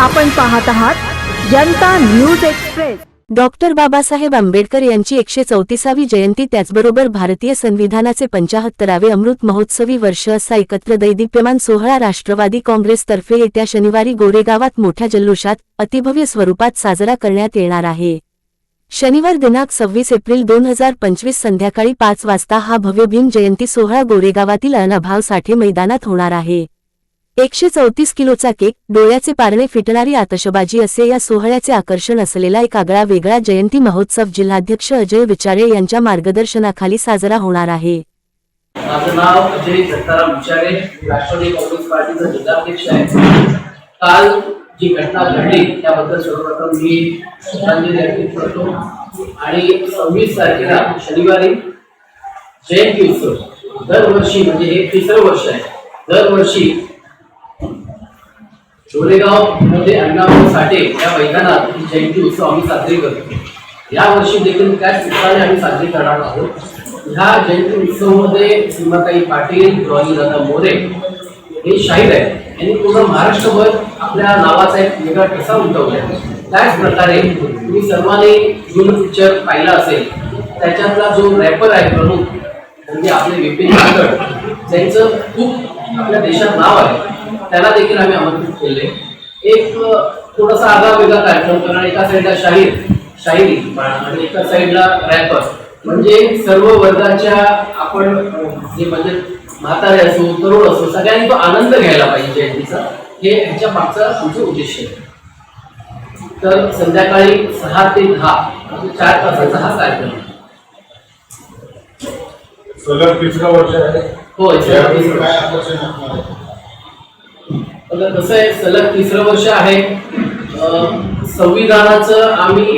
आपण पाहत आहात Janata news express. Doctor Babasaheb Ambedkar यांची एकशे चौतीसावी जयंती त्याचबरोबर भारतीय संविधानाचे पंचाहत्तरावे अमृत महोत्सवी वर्ष असा एकत्र दैदिप्यमान सोहळा राष्ट्रवादी काँग्रेसतर्फे येत्या शनिवारी गोरेगावात मोठ्या जल्लोषात अतिभव्य स्वरूपात साजरा करण्यात येणार आहे. शनिवार दिनांक सव्वीस एप्रिल दोन हजार पंचवीस संध्याकाळी पाच वाजता हा भव्य भीम जयंती सोहळा गोरेगावातील अनाभाव साठे मैदानात होणार आहे. एकशे चौतीस किलोचा केक डोळ्याचे पारणे फिटणारी आतषबाजी असे या सोहळ्याचे आकर्षण असलेला एक आगळा वेगळा जयंती महोत्सव जिल्हाध्यक्ष अजय विचारे यांच्या मार्गदर्शनाखाली साजरा होणार आहे. माझं नाव अजय दत्ताराम विचारे राष्ट्रवादी काँग्रेस पार्टीचा जिल्हाध्यक्ष आहे. काल जी घटना घडली त्याबद्दल सर्वप्रथम मी श्रद्धांजली अर्पित करतो. आणि सव्वीस तारखेला शनिवारी जयंती उत्सव दरवर्षी म्हणजे हे तिसरं वर्ष आहे. दरवर्षी जोरेगावमध्ये अण्णाभाऊ साठे या मैदानात जयंती उत्सव आम्ही साजरी करतो. या वर्षी देखील त्याच उत्साहाने आम्ही साजरी करणार आहोत? ह्या जयंती उत्सवामध्ये सीमाताई पाटील रॉनी दादा मोरे हे शाहीर आहेत. यांनी पूर्ण महाराष्ट्रभर आपल्या नावाचा एक वेगळा ठसा उमटवलाय त्याच प्रकारे तुम्ही सर्वांनी जुन पिक्चर पाहिला असेल त्याच्यातला जो रॅपर आहे प्रमुख म्हणजे आपले विपिन काकड त्यांचं खूप आपल्या देशात नाव आहे. त्याला देखील आम्ही आमंत्रित केले एक थोडासा आगळा वेगळा कार्यक्रम करणार एका साईडला शाहीर शाहिरी आणि एका साईडला रॅपर. म्हणजे सर्व वर्गाच्या आपण जे म्हणजे म्हातारे असो तरुण असो सगळ्यांनी तो आनंद घ्यायला पाहिजे जयंतीचा हे ह्याच्या मागचं आमचं उद्देश आहे. तर संध्याकाळी सहा ते दहा म्हणजे चार तासाचा हा कार्यक्रम. सलग तिसरं वर्ष आहे. होय आता कसं आहे सलग तिसरं वर्ष आहे. संविधानाचं आम्ही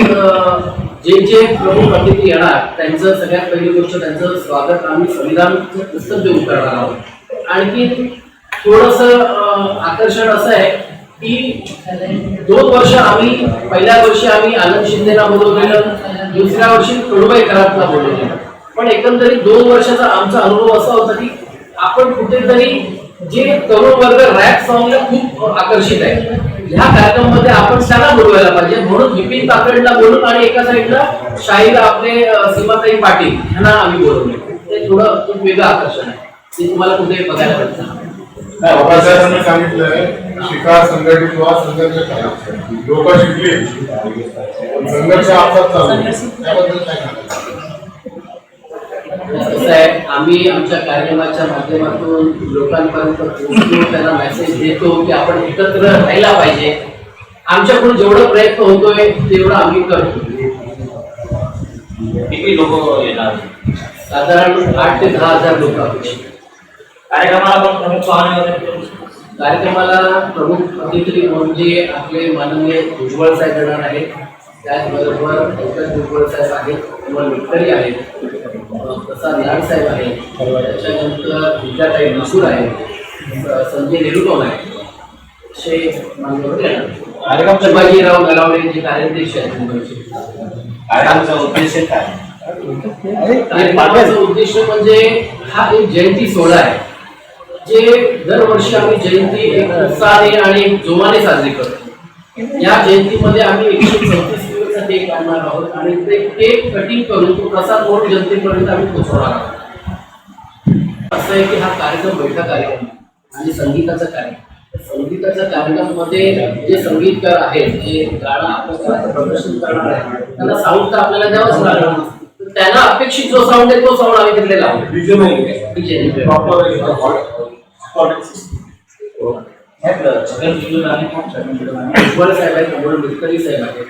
जे जे प्रमुख अतिथी येणार त्यांचं सगळ्यात पहिली गोष्ट त्यांचं स्वागत आम्ही संविधानाचं पुस्तक देऊन करणार आहोत. आणखी थोडस आकर्षण असं आहे की दोन वर्ष आम्ही पहिल्या वर्षी आम्ही आनंद शिंदेला बोलवलेलं दुसऱ्या वर्षी कडुबाई बोलवलेलं पण एकंदरीत दोन वर्षाचा आमचा अनुभव असा होता की आपण कुठेतरी जे तरुण वर्ग रॅप सॉंगला खूप आकर्षित आहे. ह्या कार्यक्रमामध्ये आपण त्यांना बोलवायला पाहिजे. म्हणून विपिन काकडला बोलून आणि एका साईडला शाहीर आपले सीमाताई पाटील यांना आम्ही बोलवले ते थोडं खूप वेगळं आकर्षण आहे. ते तुम्हाला कुठेही बघायला भेटतं? बाबासाहेबांनी सांगितलंय शिका संघटित व्हा संघर्ष करा. लोक संघर्ष चालू. आहे. त्याबद्दल काय कसं आहे आम्ही आमच्या कार्यक्रमाच्या माध्यमातून लोकांपर्यंत पोहोचतो त्यांना मेसेज देतो की आपण एकत्र राहायला पाहिजे. आमच्याकडून जेवढं प्रयत्न होतोय तेवढं आम्ही करतो. किती लोक येणार? साधारण आठ ते दहा हजार लोक. कार्यक्रमाला पण प्रमुख पाहुणे कार्यक्रमाला प्रमुख अतिथी म्हणजे आपले माननीय भुजबळ साहेब येणार आहेत. त्याचबरोबर पंकज भुजबळ साहेब आहेत अमोल मिटकरी आहेत. प्रसाद लाड साहेब आहेत. त्याच्यानंतर विद्याताई मसूर आहेत. अं, संजय नेरुटोन आहेत. असे कार्यक्रम शिवाजीराव गलावडे जे कार्याध्यक्ष आहेत मुंबईचे. कार्यक्रमाचा उद्देश काय? कार्यक्रमाचं उद्दिष्ट म्हणजे हा एक जयंती सोहळा आहे. जे दरवर्षी आम्ही जयंती एक उत्साहाने आणि एक जोमाने साजरी करतो. या जयंतीमध्ये आम्ही एकशे चौतीस किलोचा केक आणणार आहोत आणि ते केक कटिंग करून तो प्रसाद म्हणून जनतेपर्यंत आम्ही पोहोचवणार आहोत. असं आहे की हा कार्यक्रम बैठा कार्यक्रम आणि संगीताचा कार्यक्रम. संगीताच्या कार्यक्रमामध्ये जे संगीतकार आहेत जे गाणं आपण प्रदर्शन करणार आहे त्यांना साऊंड तर आपल्याला द्यावंच लागणार. त्यांना अपेक्षित जो साऊंड आहे तो साऊंड आम्ही तिकडे लावू. डीजे नाही. DJ नाही. छगन भुजबळ छगन भुजबळ साहेब आहेत अमोल मिटकरी साहेब आहेत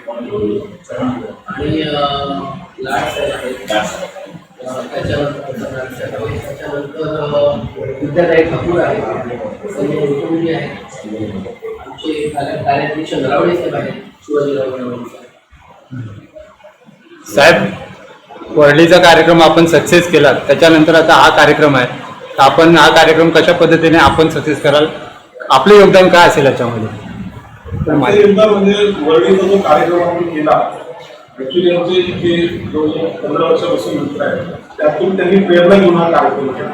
आणि अं, लाड साहेब आहेत अं, त्याच्यानंतर प्रसाद लाड साहेब आहेत. त्याच्यानंतर अं, विद्याताई ठाकूर आहेत. संजय रुकुंडी आहेत. आमचे कार्य- कार्याध्यक्ष नरावडे साहेब आहेत. शिवाजीराव नरावडे साहेब. साहेब वर्लीचा कार्यक्रम आपण सक्सेस केला त्याच्यानंतर आता हा कार्यक्रम आहे. तर आपण हा कार्यक्रम कशा पद्धतीने आपण सक्सेस कराल? आपलं योगदान काय असेल याच्यामध्ये? तर त्यांचं योगदान म्हणजे वर्णीचा जो कार्यक्रम आपण केला ऍक्च्युली आमचे जे दोन पंधरा वर्षापासून मित्र आहे त्यातून त्यांनी प्रेरणा घेऊन हा कार्यक्रम केला.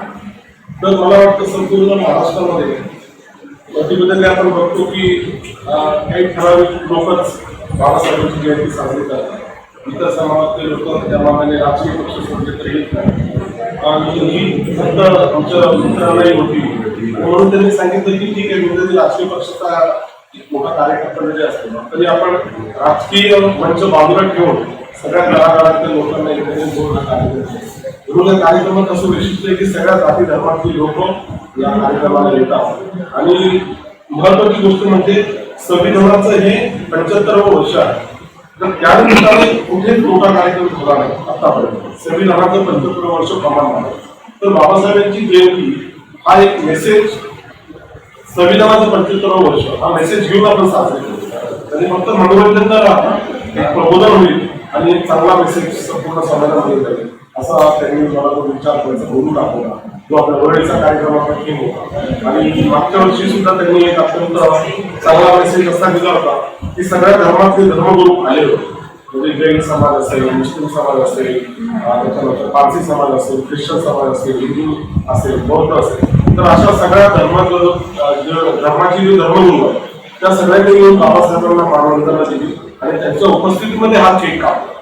तर मला वाटतं संपूर्ण महाराष्ट्रामध्ये प्रतिबद्धते आपण बघतो की काही ठराविक लोकच बाबासाहेबांची जयंती साजरी करतात. इतर समाजातले लोक त्या मानाने राजकीय पक्ष सोडले तरी येत नाही आणि ही फक्त आमच्या मित्रांनाही होती म्हणून त्यांनी सांगितलं की ठीक आहे म्हणजे राजकीय पक्षाचा मोठा कार्यकर्ता म्हणजे जे असतो तरी आपण राजकीय मंच बाजूला ठेवून सगळ्या कलाकारांच्या लोकांना एकत्रित जोडून कार्यक्रम कार्यक्रमात असं वैशिष्ट्य आहे की सगळ्या जाती धर्मातली लोक या कार्यक्रमाला येतात. आणि महत्वाची गोष्ट म्हणजे संविधानाचं हे पंच्याहत्तरावं वर्ष आहे. तर त्या निमित्ताने कुठेच मोठा कार्यक्रम झाला नाही आतापर्यंत. संविधानाचं पंच्याहत्तर वर्ष प्रमाण आहे. तर बाबासाहेबांची जयंती हा एक मेसेज संविधानाचं पंच्याहत्तरावं वर्ष. हा मेसेज घेऊन आपण साजरे करतो आणि फक्त मनोरंजन न राहता एक प्रबोधन होईल आणि एक चांगला मेसेज संपूर्ण समाजामध्ये जाईल असा त्यांनी मला तो विचार करायचा बोलून दाखवला. जो आपल्या वेळेचा कार्यक्रम आपण थीम होता. आणि मागच्या वर्षी सुद्धा त्यांनी एक अत्यंत चांगला मेसेज असा दिला होता की सगळ्या धर्मातले धर्मगुरू आले होते. म्हणजे जैन समाज असेल मुस्लिम समाज असेल त्याच्यानंतर पारसी समाज असेल ख्रिश्चन समाज असेल हिंदू असेल बौद्ध असेल. तर अशा सगळ्या धर्माचं जे धर्माची जे धर्मगुरू आहे त्या सगळ्यांनी येऊन बाबासाहेबांना मानवंदना दिली आणि त्यांच्या उपस्थितीमध्ये हा केक कापला.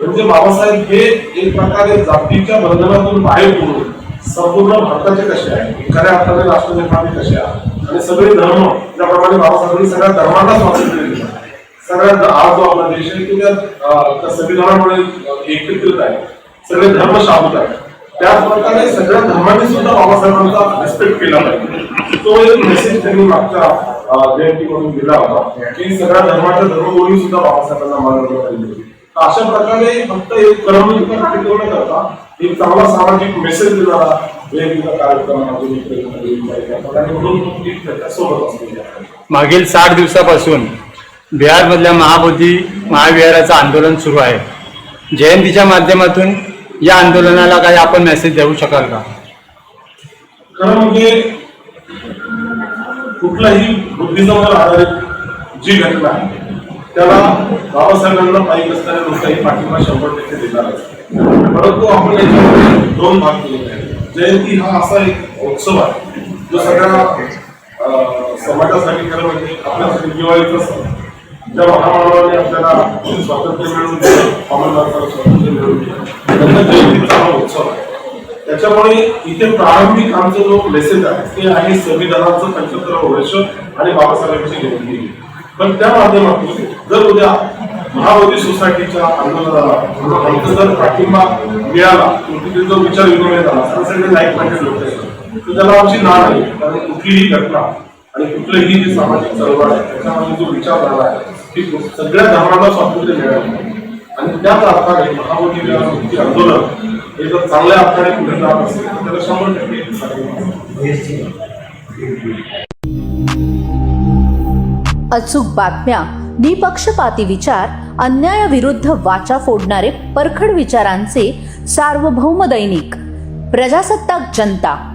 म्हणजे बाबासाहेब हे एक प्रकारे जातीच्या बंधनातून बाहेर पडून संपूर्ण भारताचे कसे आहे खऱ्या अर्थाने राष्ट्रनिर्माणे कसे आहे आणि सगळे धर्म ज्याप्रमाणे बाबासाहेबांनी सगळ्या धर्मांना स्वातंत्र्य दिलं आज हा जो आपला देश आहे तो त्या संविधानामुळे एकत्रित आहे. सगळे धर्म शाबूत आहे त्याच प्रकारे सगळ्या धर्मांनी सुद्धा बाबासाहेबांचा रिस्पेक्ट केला पाहिजे. तो एक मेसेज त्यांनी मागच्या अं, जयंतीमधून दिला होता की सगळ्या धर्माच्या धर्मगुरूंनी सुद्धा बाबासाहेबांना मानवता पाहिजे अशा प्रकारे फक्त एक करमणूक टिकवणं करता एक चांगला सामाजिक मेसेज देणारा वेगवेगळा कार्यक्रम एक म्हणून एक मागील साठ दिवसापासून बिहारमधल्या महाबोधी महाविहाराचं आंदोलन सुरू आहे. जयंतीच्या माध्यमातून या आंदोलनाला काही आपण मेसेज देऊ शकाल का? खरं म्हणजे कुठलाही बुद्धिजमावर आधारित जी घटना आहे त्याला बाबासाहेबांना पाहिजे असणाऱ्या लोकांनी पाठिंबा शंभर टक्के देणार परंतु आपण याच्यामध्ये दोन भाग केले आहेत. जयंती हा असा एक उत्सव आहे जो सगळ्या समाजासाठी खरं म्हणजे आपल्यासाठी दिवाळीचा सण ज्या महामानवाने आपल्याला स्वातंत्र्य मिळवून दिलं कॉमन स्वातंत्र्य मिळवून दिलं त्यांना जयंतीचा हा उत्सव आहे. त्याच्यामुळे इथे प्रारंभिक आमचा जो मेसेज आहे ते आहे संविधानाचं पंच्याहत्तर वर्ष आणि बाबासाहेबांची जयंती. पण त्या माध्यमातून जर उद्या महाबोधी सोसायटीच्या आंदोलनाला आमचा जर पाठिंबा मिळाला तिथे जो विचार विनिमय झाला तर सगळे लाईक माइंडेड लोक आहेत तर त्याला आमची नाळ आहे कारण कुठलीही घटना आणि कुठलंही जी सामाजिक चळवळ आहे त्याच्यामध्ये जो विचार झाला आहे की सगळ्या धर्माला स्वातंत्र्य मिळालं आणि त्याच अर्थाने महाबोधी मुक्ती आंदोलन हे जर चांगल्या अर्थाने पुढे जात असेल तर त्याला शंभर टक्के अचूक बातम्या निपक्षपाती विचार अन्यायाविरुद्ध वाचा फोडणारे परखड विचारांचे सार्वभौम दैनिक. प्रजासत्ताक जनता.